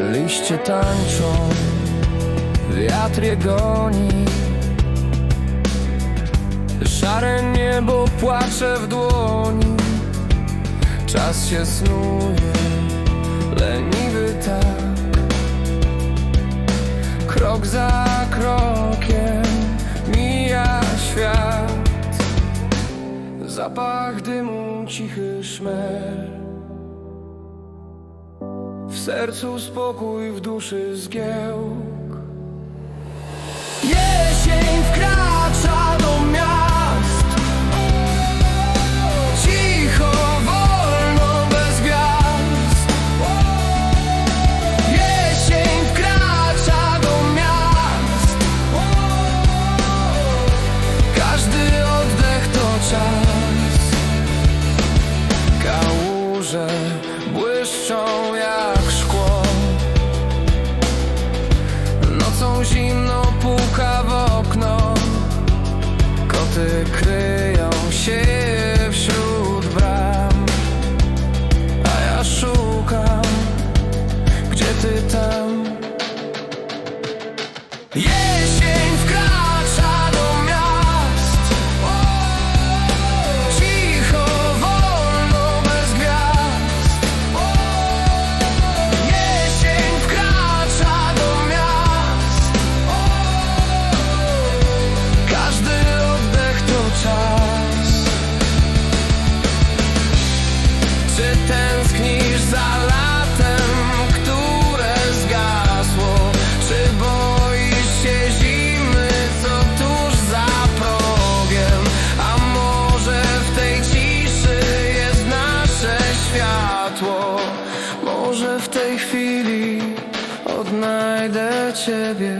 Liście tańczą, wiatr je goni. Szare niebo płacze w dłoni. Czas się snuje, leniwy tak. Krok za krokiem mija świat. Zapach dymu, cichy szmer W sercu spokój, w duszy zgiełk. Jesień wkracza do miast. Cicho, wolno, bez gwiazd. Jesień wkracza do miast. Każdy oddech to czas. Kałuże błyszczą zimno puka w okno. Koty kryją się wśród bram. A ja szukam, gdzie ty tam odnajdę Ciebie